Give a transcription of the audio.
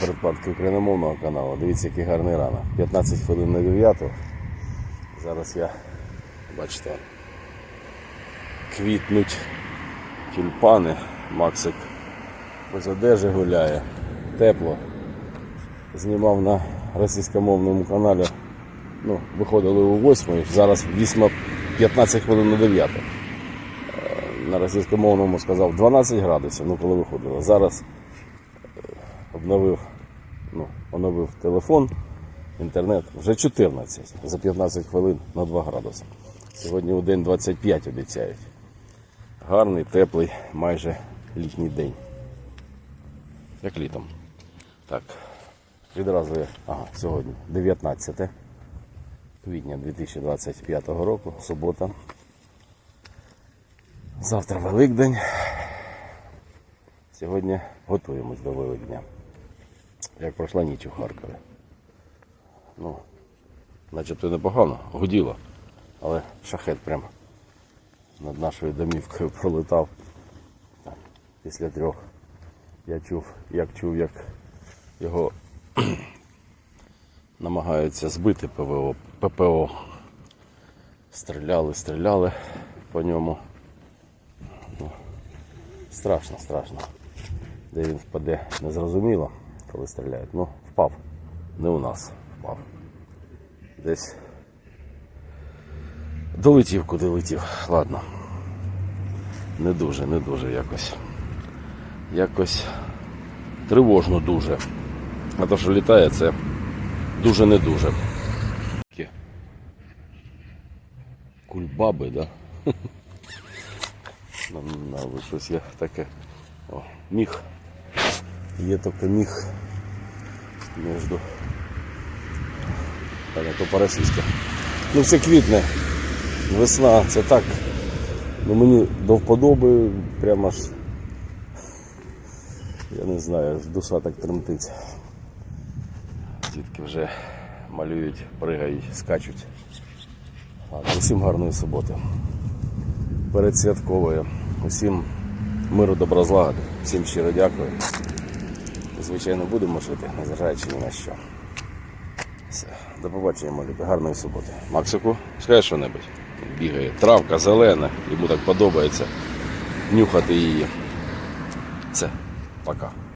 Передплатки україномовного каналу. Дивіться, який гарний ранок. 15 хвилин на 9. Зараз я, бачите, квітнуть тюльпани. Максик без одежі гуляє. Тепло. Знімав на російськомовному каналі. Ну, виходили о 8, зараз 8, 15 хвилин на 9. Е, На російськомовному сказав 12 градусів, ну коли виходило. Зараз обновив, ну, оновив телефон, інтернет. Вже 14 за 15 хвилин на 2 градуси. Сьогодні у день 25 обіцяють. Гарний, теплий, майже літній день. Як літом. Так, відразу я. Ага, сьогодні 19 квітня 2025 року, субота. Завтра Великдень. Сьогодні готуємось до Великдня. Як пройшла ніч у Харкові. Ну, начебто непогано, гуділо. Але шахет прям над нашою домівкою пролетав. Після трьох я чув, як чув, як його намагаються збити ПВО, ППО. Стріляли, стріляли по ньому. Ну, страшно, страшно. Де він впаде, не зрозуміло, коли стріляють. Ну, впав. Не у нас впав. Десь долетів, куди летів. Ладно. Не дуже, не дуже якось. Якось тривожно дуже. А то, що літає, це дуже не дуже. Кульбаби, да? Нам щось є таке. О, міг. Є тільки міг між. А то по-російськи. Ну все квітне. Весна, це так. Ну мені до вподоби прямо ж. Я не знаю, аж душа так тремтить. Дітки вже малюють, пригають, скачуть. Ладно, усім гарної суботи. Передсвяткової. Усім миру, добра злагоди. Всім щиро дякую. Звичайно, будемо жити, незважаючи ні на що. Все. До побачення, любі. Гарної суботи. Максику, скажи що-небудь. Бігає. Травка зелена, йому так подобається нюхати її. Все, пока.